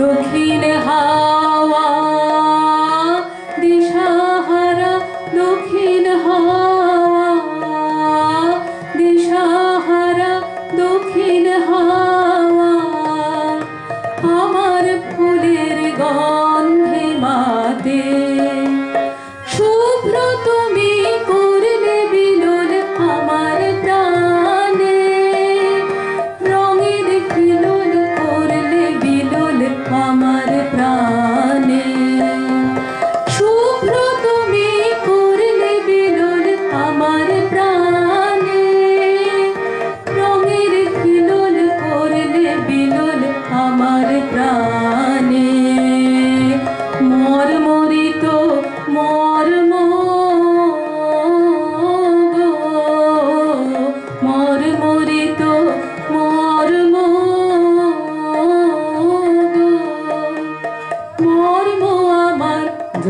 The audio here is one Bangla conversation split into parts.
দক্ষিণে হা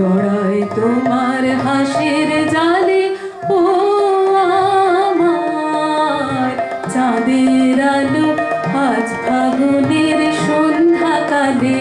জড়াই তোমার হাসির জালে ও আমার চাঁদের আলো আজ ফাগুনের সন্ধ্যাকালে।